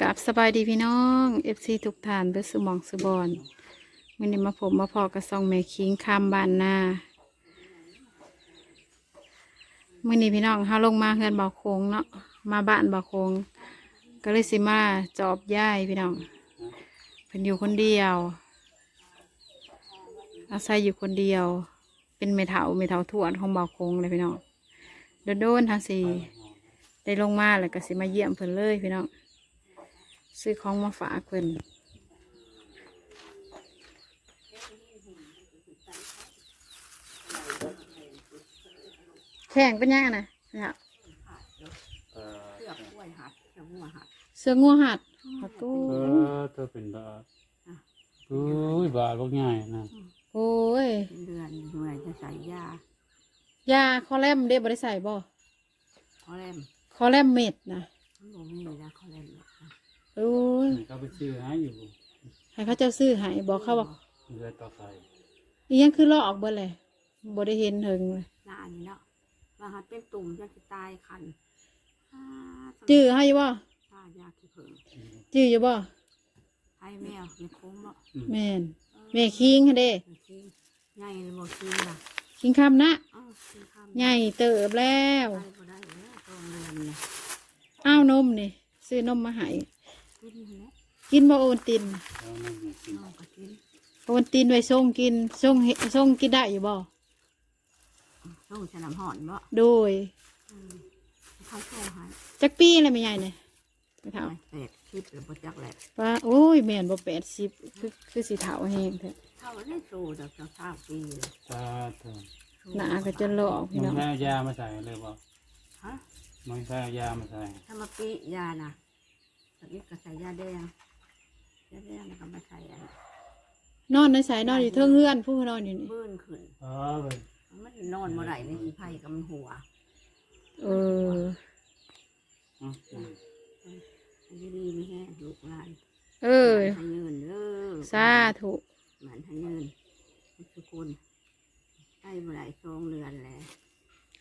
กับสบายดีพี่น้องเอฟซีทุกท่านเบิดสมองสบอนมื่อนี้มาผมมาพอกระซองแม่คิงคามบานนามื่อนี้พี่น้องเฮาลงมาเฮือนบ่าวโคงเนาะมาบ้านบ่าวโคงก็เลยสิมาจอบย่ายพี่น้องเพิ่นอยู่คนเดียว อาศัยอยู่คนเดียว เป็นเมถาเมถาทวดของบ่าวโคงเลยพี่น้องโดนๆทางสี่ได้ลงมาแล้วก็สิมาเยี่ยมเพิ่นเลยพี่น้อง ซื้อของมาฝากเพิ่นแข่งเป็นยังไงนะเนี่ยเออเสือกกล้วยหัดเสือกหัวหัดเสื้องัวหัดประตูเออเธอเป็นบาทโอ้ยบาทพวกง่ายนะโอ้ยเป็นเดือนหน่วยจะใส่ยายาคอแลมเด้บริใส่บ่คอแรมคอแลมเม็ดนะมันบ่มีนะคอแรมเนี่ยนะ โอ้ย นี่ เขาไปซื้อหาอยู่ให้เขาเจ้าซื้อให้บอกเขาบอกเรือต่อไฟอีหยังคือลอกเบ่เลยบ่ได้เห็นเถิงเลยหน้านี่เนาะว่าหัดเป็นตุ่มจะสิตายคันอ่าจื้อให้อยู่บ่ตายาขี้เผิงจื้ออยู่บ่ให้แมวในโค้งเนาะแม่นแม่คิงหั่นเด้เออขี้ใหญ่เลยบ่ขี้ล่ะคิงคำนะเอ้าขี้ข้ามใหญ่เติบแล้ว ไปบ่ได้แล้วตรงเดือนเนี่ยอ้าวนมนี่ซื้อนมมาให้กินนั่นแหละ กินบ่โอนตินแล้วนั่นอยู่กินน้องก็กินโอนตินไว้ส่งกินส่งเฮส่งกินได้อยู่บ่ต้องใช้น้ำห่อนบ่โดยอืมเขาโซ่ให้จักปีอะไรไม่ใหญ่เนี่ยไม่เท่าแตกคลิปแล้วบ่จักแหละว่าโอ้ยแม่นบ่แปดสิบคือคือสีเถาแห้งเถอะเท่าได้โซ่จากเจ้าข้าวปีเลยตาเธอหนาก็จะหลอกพี่มัน้นองแค่ยามาใส่เลยบ่ฮะมันแค่ยามาใส่ถ้ามาปียานะตอนนี้ก็ใส่ยาแดง ยาแดงแล้วก็มาใส่อันนอนในสายนอนอยู่เทิงเฮือนผู้นอนอยู่นี่เบิ้นขึ้นเออไปมันนอนเมื่อไหร่ในขี้ไผ่กับมันหัวเออเอาอืมอันนี้ดีไม่แห้งลูกหลานเอ้ยให้เงินเด้อสาธุหมันให้เงินทุกคนได้เมื่อไหร่สองเดือนแล้ว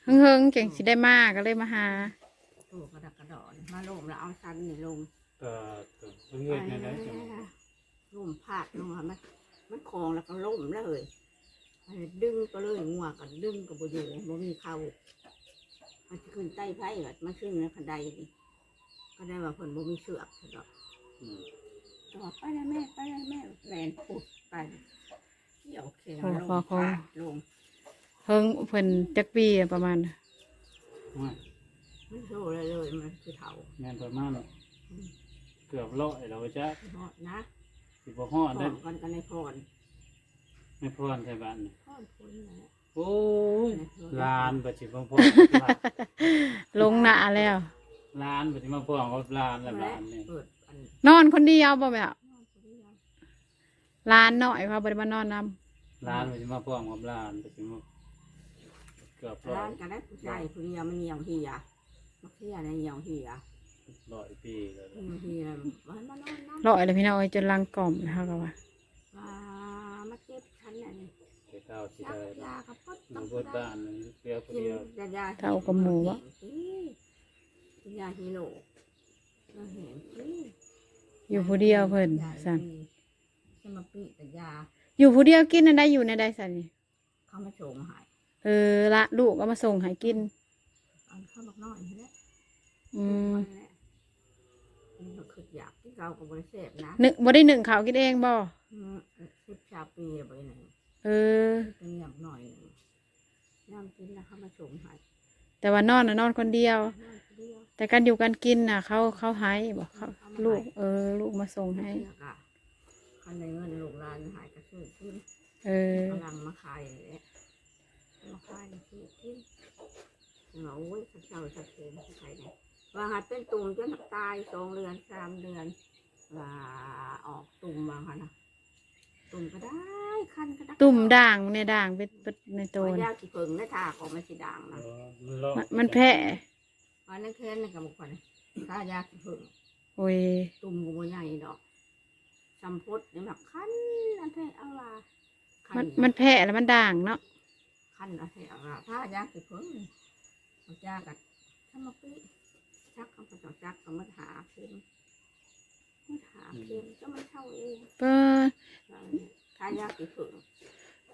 เฮิงเฮิงๆเก่งสิได้มากก็เลยมาหา โตกระดักกระดอนมาลมแล้วเอาชันนี่ล มตาเธอเพื่อนเนี่ยได้จังลมพาดลงมามันมันคลองแล้วก็ล่มเลยอันนี้ดึงก็เลยงัวกันดึงก็บ่อยู่บ่มีเข้ามันจะขึ้นใต้ไผ่แบบมันขึ้นในคันไดนี่ก็ได้ว่าเพิ่นบ่มีเชือกซะดอกอืมต่อไปแล้วแม่ไปแล้วแม่แลนปุดไปเกี่ยวแขนลงพาดลงเฮิงเพิ่นจักปีอะประมาณไม่มันโชว์เลยเลยมันคือเถาแม่นประมาณเกือบร้อยเราจะหอดนะสิบ่ฮอดพได้ร้อมกันกันในพรไม่พรใช่บ้านนี่พรพ้นนั่นแหละโอ้ยลานปัจจุบันพ่อลงหนาแล้วลานปัจจุบันพ่อเขาลานแล้วลานนี่เปิดอันนอนคนเดียวบ่แบบนอนคนเดียวลานหน่อยว่าบ่ได้มานอนนำลานปัจจุบันพ่อเขาลานปัจจุบันเกือบร้อร้ายนกันได้ผู้ชายผู้เดียวมันเหี่ยวเหี่ยมักเหี่ยในเหี่ยวเหี่ย ร้อยปีแล้วเหี่ยวเหี่ยมันมานอนน้ลอยเลยพี่น้องเอ้ยจนลังกล่อมนะคะก็ว่าำว่ามาเก็บฉันน่ะนี่ไปเก้าสิยักได้ยากับพดมาเบิดบ้านนี่เพียผู้กินเดียวยายาเท่ากับหมูวะกินยาฮีโร่เราเห็นสิอยู่ผู้เดียวเพิ่นยาสั่นดีสมาปิแต่ยาอยู่ผู้เดียวกินอันใดอยู่ในใดสั่นนี่เขามาโชว์มาใหายเออละลูกก็มาส่งให้กินอันเข้าบักน้อยนี่แหละอืมนี่ก็ คืออยากที่เรากับบริเสธนะนึกบ่ได้หนึ่งเขาวกินเองบ่อืมสิบชาปีแล้วไปไหนเออ เป็นเงียบหน่อยหนึ่งย่างกินนะเขามาโชว์มาใหายแต่ว่านอนน่ะนอนคนเดียวนอนคนเดียวแต่การอยู่การกินน่ะ เขาเขาให้บอกเขาลูก เออ ลูกมาส่งให้ เชือกอะคันในเงินลูกหลานหายก็ซื้อกินเออ กำลังมาขายนี่แหละมาขายนี่ซื้อกินเราโอ้ยข้าเจ้าชัดเจนใครเนี่ย ว่าหัดเป็นตุ่มจนตายสองเดือนสามเดือนว่าออกตุ่มมาค่ะนะตุ่มก็ได้คันก็ได้ตุ่มด่างเนี่ยด่างเป็นเป็นในตัตัววน่ะยาขี้เพิงนะทาของมันสีด่างนะมันลอกมันมันแพ้อันนั้นแค่นั้นกับบุคคลถ้ายาขี้เพิงโอ้ยตุ่มกูใหญ่ดอกสัมพดเนี่ยแบบคันอันเทเอาละคัมันมันแพ้แล้วมันด่างเนาะคันอันเทเอาละถ้ายาขี้เพิงเอายากัดถ้ามาปี ชักเอาไปต่อจักเอามาหาเข็มมันหาเข็มก็มันเข้าเองเปิ้นทายากกี่เพิ่ง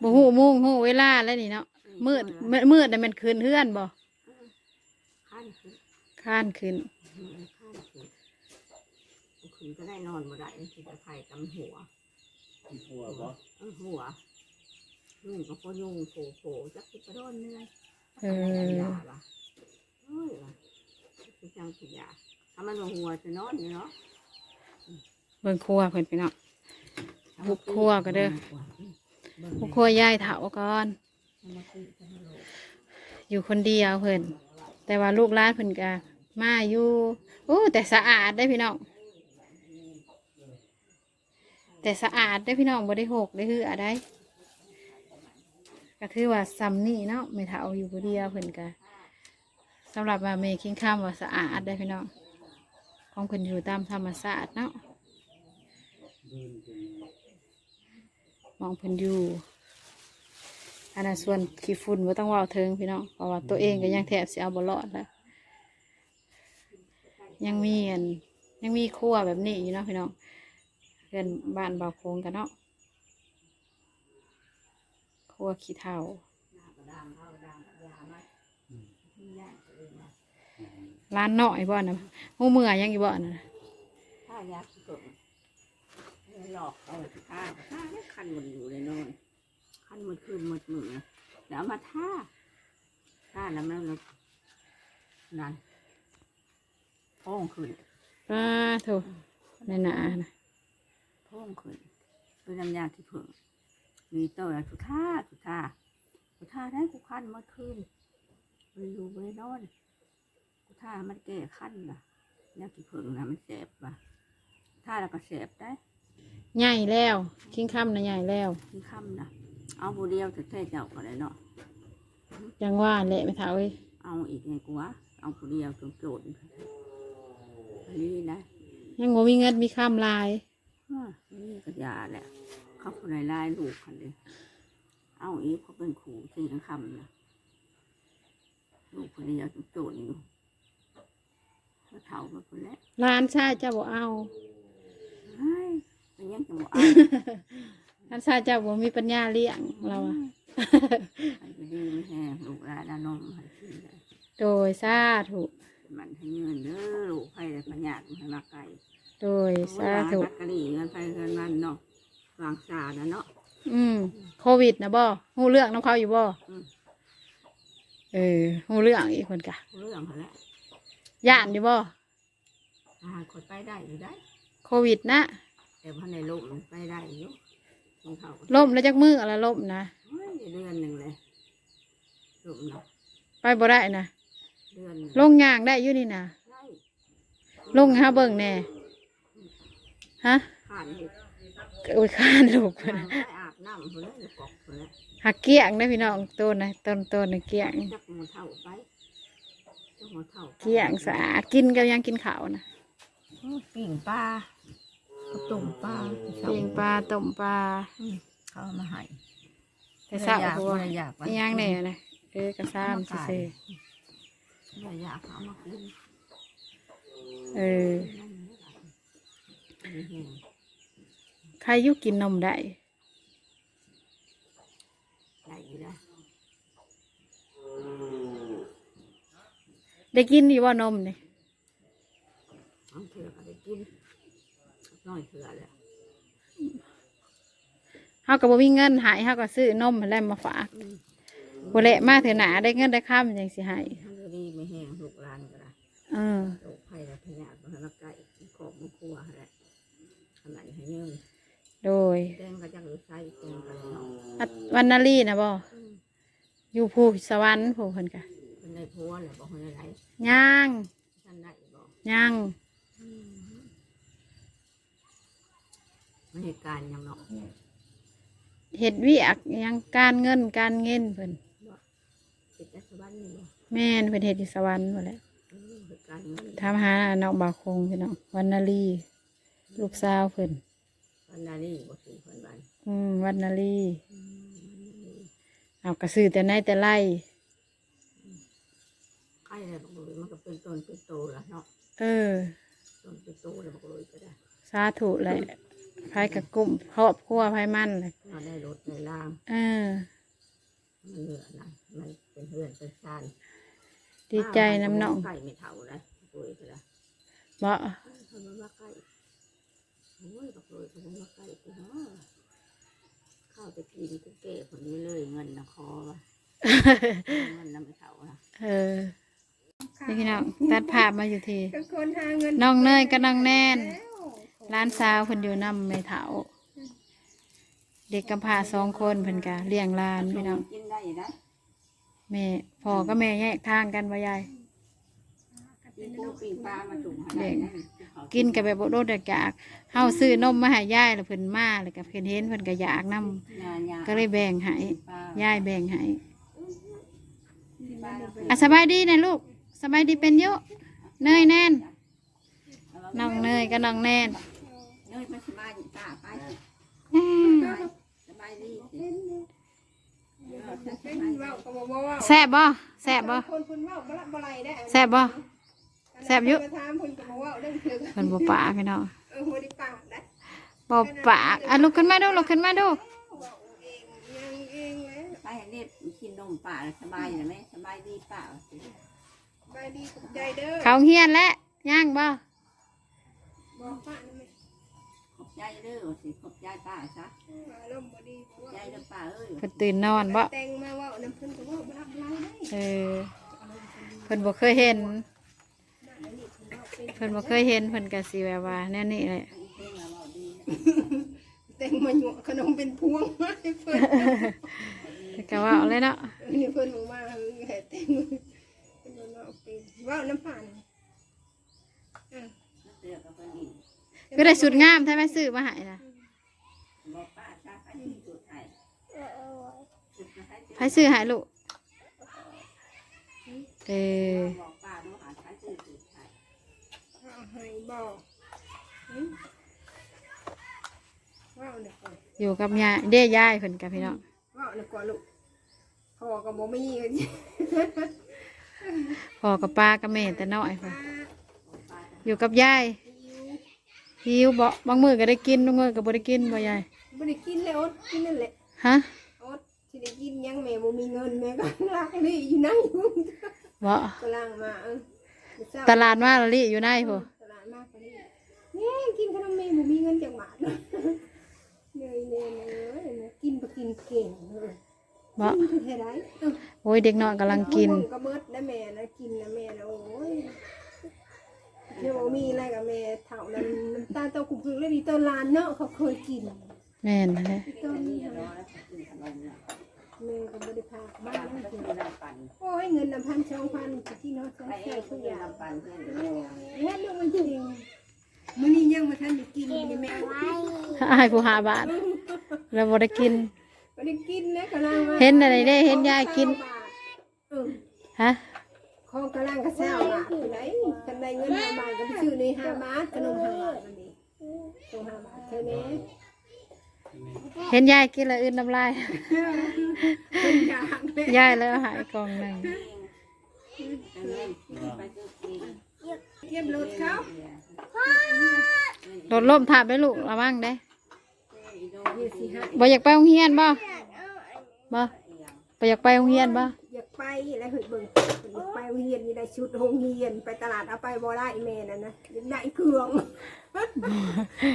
บ่ฮู้โมงฮู้เวลาแล้วนี่เนาะมืดมืดมืดน่ะแมันคืนเฮือนบ่ขั้นขึ้นข้านขึ้นขั้นขึ้นขึ้นก็ได้นอนบ่ได้สิจะไผ่กำหัวหัวบ่เออหัวยุ่งกับพ่อยุ่งโผล่โผล่จักสิกระโดนเนื่อยเออ ยาว่ะเฮ้ยว่ะสิจังสิยาถ้ามันบ่หัวจะนอนอยู่เนาะเบิ่งครัวเพิ่นพี่น้องบุกครัวก็เด้อผู้ครัวยายเฒ่าก่อน อยู่คนเดียวเพิ่นแต่ว่าลูกหลานเพิ่นก็มาอยู่โอ้แต่สะอาดได้อพี่น้องแต่สะอาดได้อพี่น้องบ่ได้หกได้หืออะไรก็ถือว่าซ้ำนี่เนาะไม่เท่าอยู่คนเดียวเพิ่นก็ สำหรับว่าเมคิงข้ามว่าสะอาดได้พี่น้องของเพิ่นอยู่ตามธรรมชาติเนาะมองเพิ่นอยู่อันนั้นส่วนขี้ฝุ่นว่าต้องเว่าเทิงพี่น้องเพราะว่าตัวเองก็ยังแทบสิเอาบ่รอดแล้วยังมีอันยังมีครัวแบบนี้อยู่เนาะพี่น้องเพื่อนบ้านเบาโค้งกันเนาะครัวขี้เถ้า ร้านน้อยบ่นะหูเมื่อยังอยู่บ่นะถ้ายากเกิดหลอกเอาท่าท่าได้คันหมดอยู่เลยนอนคันหมดคืนหมดมือแล้วเอามาท่าท่าแล้วมันนั่นโพ่งขึ้นป้าโถในหนานะโพ่งขึ้นเป็นน้ำยาที่เพิ่งมีเต่าแล้วทุกท่าทุกท่าทุกท่าได้กูคันหมดคืนไปอยู่ไปนอน กูท่ามันแก่คันนะยาที่เพิ่งนะมันแสบป่ะท่าแล้วก็แสบได้ใหญ่แล้วคิงค่ำนะใหญ่แล้วที่ค่ำนะเอาผู้เดียวแต่แท้เจ้าก็ได้เนาะยังว่าแหละไม่เท่าเอ้ยเอาอีกไงกูวะเอาผู้เดียวจนโจทย์อันนี้นะยังบ่มีเงินมีค่ำลายอ้อนี่ก็ยาแหละเขาคนไหนไล่ลูกคันเลยเอาอีกเขาเป็นครูสี่คำนะลูกคนเดียวจนโจทย์อยู่ก็ เท่ากับคนแล้วร้านชายเจ้าบ่เอาเฮ้ยเป็นยังจะบอกเอาร้านชายเจ้าบ่มีปัญญาเลี้ยงเราอะ ให้ไปดีไม่แห้งลูกหลานนานมให้กินเลยโดยสาธุมันให้เงินเด้อลูกให้แต่ปัญญาให้มาไกล โดยสาธุมักกะหรี่เงินไปเงินมันเนาะวางสานะเนาะ อืมโควิดนะบ่ฮู้เรื่องน้ำเขาอยู่บ่อืม เออฮู้เรื่องอีกคนกะ เรื่องเขาแหละ ย่านอยู่บ่อ่าคนไปได้อยู่ได้ โควิดนะแต่พอในลมมันไปได้อยู่ของเขาก็ล่มแล้วจักมืออะไรล่มนะเฮ้ยเดือนหนึ่งเลยลมเนาะไปบ่ได้นะเดือนหนึ่งลงยางได้อยู่นี่นะได้ลงให้เฮาเบิ่งแน่ฮะผ่านเหตุโอ้ยข้านลูกผ่านไปอาบน้ำคนละกอกคนละหักเกี้ยงได้อพี่น้องต้นนะต้นต้นนะเกี้ยงจักหมดเท่าไปจักหมด เท่าไปเกี้ยงสะอาดกินกับยังกินข้าวนะโอ้ยปิ่งปลาข้าวต้มปลาปิ้งปลาต้มปลาอืมเขาเอามาให้แต่เช้าอยากพวบ่กได้อยากอีหยังเนี่ยนะเออกระซ้ำซื่อไม่ได้อยากเอามากินๆเออนั่นแหละใครอยุกินนมได้ได้อยู่ได้ ได้กินอยู่ว่านมนี่เอาเถื่อก็ได้กินน้อยเถื่อเลยเฮาก็บ่มีเงินใหายเฮาก็ซื้อนมแล้วมาฝากบ่เละมาเถอะหนาได้เงินได้ค่ำจังสิให้มันก็ดีไม่แห้งลูกหลานก็ได้เออ โรคภัยและพยาธิมันมาไก่ขอบมันครัวแหละขนาดให้เงินโดยแดงก็จะหรือใส่แดงกันเนาะอัดวันนาลีนะบ่อืมอยู่ภูสวรรค์ผู้เพิ่นก็ เป็นได้พัวแหละบอกให้ไรย่างท่านได้บอกย่างมันเหตุการณ์หยังเนาะเฮ็ดเวียกอิหยังการเงินการเงินเพิ่นติดรัฐบาลนี่บอกแม่นเพิ่นเฮ็ดอยู่สวรรค์บ่แหล้วเออเหตุการณ์เงินถามหาน้องบาวคงพี่น้องวันนาลีลูกสาวเพิ่นวันนานี่บอกสี่คนบ้านอืมวันนาลีเอากระซื้อแต่ไหนแต่ไล่ ไข่อะไรบอกเลยมันก็เป็นต้นเป็นโตแล้วเนาะเออ ต้นเป็นโตแล้วบอกเลยก็ได้สาธุแหละไผกับกลุ่มครอบครัวไผมันเลยเราได้รถได้ล่างเออ มันเหลือนะมันเป็นเพื่อนเป็นชานดีใจน้ำน้องไก่ไม่เท่านะโอ้ยก็ได้บ่เขาบอกว่าไก่โอ้ยบอกเลยเขาบอกว่าไก่กูเนาะเข้าไปกินกูเก๋คนนี้เลยเงินนะคอวะ เงินน้ำไม่เท่านะเออ นี่พี่น้องตัดภาพมาอยู่ที่เป็นคนหาเงินน้องเนยกับน้องแนนร้านสาวเพิ่นอยู่นำไม่เถาเด็กกำพร้าสองคนเพิ่นกะเลี้ยงหลานพี่น้องกินได้นะแม่พ่อกับแม่แยกทางกันบ่ยายกินปูปีปลามาจุ่มให้ได้นะกินกับแบบบ่โดดเดดจากเฮาซื้อนมมาให้ยายแล้วเพิ่นมาแล้วก็เพิ่นเห็นเพิ่นก็อยากนํงานยาก็เลยแบ่งให้ปลายายแบ่งให้ปลาอะสบายดีนะลูก สบายดีเป็นเยอะเนยแน่นน้องเนยกับน้องแน่นเนยมาสบายตาไปอืมสบายดีเป็นเว้าก็บ่บ่เว้าแซ่บบ่แซ่บบ่คนเพิ่นเว้าบ่ละบ่ไหลได้แซ่บบ่แซ่บอยู่มาถามเพิ่นก็บ่เว้าเรื่องเถือเพิ่นบ่ปากพี่น้องเออบ่ได้ปากได้บ่ปากอะลุกขึ้นมาดูลุกขึ้นมาดูเว้าเองยังเองแหละไปเน็ตกินนมป่าสบายนะแม่สบายดีป่า บายดีกับใจเด้อเขาเฮียนแล้วย่างบ่บอกป้านะแม่ขอบใจเด้อสิขอบใจป้าซะว่าอารมณ์บ่ดีบ่ใจเว้าเด้อป้าเอ้ย เพิ่นตื่นนอนบ่แต่งมาเว้านํเพิ่นก็เว้าบ่รับไหลได้เออเพิ่นบ่เคยเห็นเพิ่นบ่เคยเห็นเพิ่นก็สิแบบว่าแนวนี้แหละเพลงเราดีแต่งมาหยวกขนมเป็นพวงมาให้เพิ่น เพิ่นก็เว้าเลยเนาะ อันนี้เพิ่นบอกว่าเออให้แต่งเพิ่ ว่านเว้ำผ่านอะเสือกับคนอื่นคือได้สุดงามใช่ไหมซื้อมาให้นะบอกป้าซะไปที่สุดไทยสุดไทยไผซื้อให้ลูกเออบอกป้าดูหาใช้ชื่อสุดไทยเอาให้บอกหึเว้าเดี๋ยวก่อนอยู่กับยายเด้ยายเพิ่นกับพี่น้องว้าเดี๋ยวก่อนลูกพ่อก็บ่มีเงิน พ่อกับป้ากับแม่แต่น้อยพุ่นอยู่กับยายหิวบ่บางมื้อก็ได้กินบางมื้อก็บ่ได้กินบ่ยายบ่ได้กินแล้วอดกินนั่นแหละฮะอดสิได้กินยังแม่บ่มีเงินแม่ก็ลักนี่อยู่นั่งอยู่บ่กำลังมาเออมื้อเช้ตลาดมาละลิอยู่ในพุ่นตลาดมากกว่านี้เนี่ยกินขนมแม่บ่มีเงินจักบาทเหนื่อยแน่เลยกินบ่กินเก่งเลย บ่กินคือเท่าไรเออโอ้ยเด็กน้อยกำลังกินมะม่วงก็เบิดนะแม่นะกินนะแม่นะโอ้ยเดี๋ยวมีอะไรกับแม่เท่านั้นน้ำตาลเต้ากุกึกเลยดีตอนลานเนาะเขาเคยกินแม่นแท้ตอนนี่นี้รอแล้วกินขนมเนี่ยแม่ก็บริพาบ้าบ้านนนั่นก็กินคือน้ำปั่นโอ้ยเงินน้ำพันสองพันที่เนาะใช้ไปเอใช้งทุคืกออย่างน้ำปั่นเพื่อนแล้วลูกมันจะเองมื้อนี้ยังมาทันได้กินเลยแม่อายผู้หาบาทแล้วบ่ได้กิน บ่ได้กินนะกำลังมาเห็นอะไรได้เห็นยายกิน เออฮะ ของกำลังกระเซ้าบาทอยู่ไหนกันได้เงินห้าบาทก็ไปซื้อในห้าบาทขนมห้าบาทนั่นเองตรงห้าบาทเท่านี้เห็นยายกินแล้วอื่นน้ำลาย เป็นอย่างเลยยายแล้วหายกล่องหนึงไปซื้อกินเทียมรถเขาโดดล่มทับได้ลูกระวังได้เยี่สิห้า บ่อยากไปโรงเรียนบ่บ่บ่อยากไปโรงเรียนบ่อยากไปแล้วเฮ้ยเบิ่งอยากไปโรงเรียนนี่ได้ชุดโรงเรียนไปตลาดเอาไปบ่ได้แม่นั่นนะยากได้เครื่อง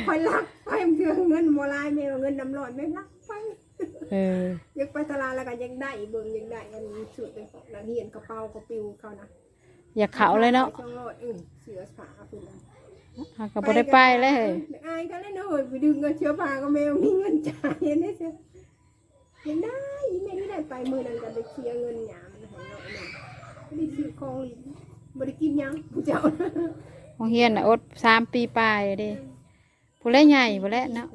คอยรักไปเครื่องเงินบ่ได้แม่ว่าเงินน้ำร้อนแม่รักไปเอออยากไปตลาดแล้วก็ยังได้เบิ่งยังได้อันนี้ชุดเป็นของนักเรียนกระเป๋ากระปิวเขานะอยากเขาเลยเนาะเสือผ้าพุ่น น่ะเฮาก็บ่ได้ไปเลยเฮ้ยอายก็เลยเนาะเฮ้ยไปดึงเงินเชื้อผ้าก็แมวมีเงินจ่ายเห็นได้จ้ะยังได้อีแม่นี่ได้ไปมือนั้นก็ไปเคลียร์เงินหยามนะของเนาะแม่ไม่ได้ซื้อของเลยบ่ได้กินหยังผู้เจ้าโรงเรียนน่ะอดสามปีปลายเด้ผู้เล่ใหญ่ผู้เล่เนาะ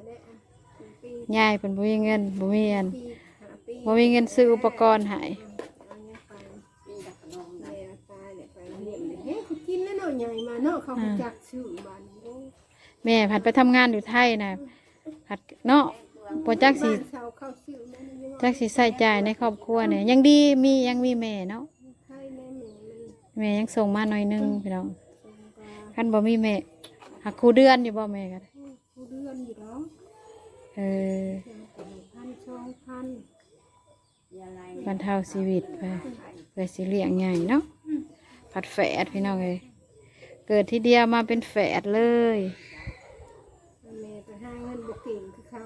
ปียายเพิ่นบ่มีเงินบ่มีเงินปีหาปีบ่มีเงินซื้ออุปกรณ์ให้ ใหญ่มาเนาะเขารู้จักชื่อบ้านโอ้แม่ผัดไปทำงานอยู่ไทยน่ะผัดเนาะบ่จักสิบ้านชาวเข้าชื่อแม่นี่ว่าจักสิใส่จ่ายในครอบครัวเนี่ยยังดีมียังมีแม่เนาะไทยแม่แม่มันแม่ยังส่งมาหน่อยหนึงพี่น้องทรงกาคันบ่มีแม่หักครูเดือนอยู่บ่แม่ก็ได้คผู้เดือนอยู่แล้วเออพันสองพันอย่าไรบรรเทาชีวิตไปเพื่อสิเลี้ยงใหญ่เนาะผัดแฝดพี่น้องเลย เกิดทีเดียวมาเป็นแฝดเลยแม่ไปหาเงินบกเก่งคือเขา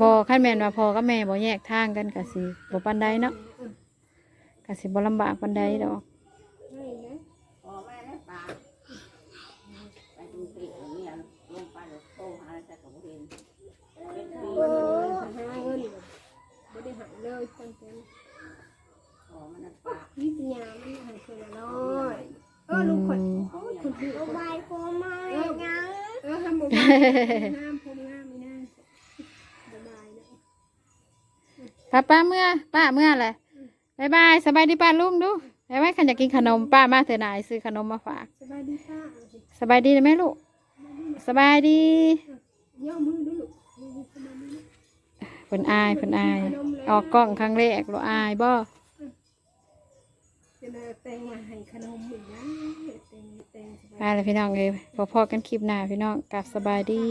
บอขั้นแม่นว่าพอกับแม่บอกแยกทางกันกะสิบอกปันใดเนาะกะสิบอลำบากปันใดดอกไม่นะพอแม่ได้ปลาไปดูสิเนี่ยลงไปแล้วโตหาแต่กับเห็นเป็นปีเออหาเงินไม่ได้หายเลยตั้งแต่พอมันปลานิตยามันหายคนละน้อย เออลูกคนโอ้ยคนที่โบายโคมายังเออห้ามบอกห้ามผมห้ามไม่น่าสบายนะป้าป้าเมื่อป้าเมื่อแหละบายบายสบายดีป้าลุงดูบายบายขันอยากกินขนมป้ามาเถอะนายซื้อขนมมาฝาก สบายดีป้าสบายดีไหมลูก สบายดีย่อมือดูลูกสบายดีเพิ่นอายเพิ่นอาย ออกกล้องครั้งแรกเราอายบ่ ได้แตงมาให้ขนมอีกนะแตงแตงสบายไปเลยพี่น้องเลยพอพอกันคลิปหน้าพี่น้องกลับสบายดี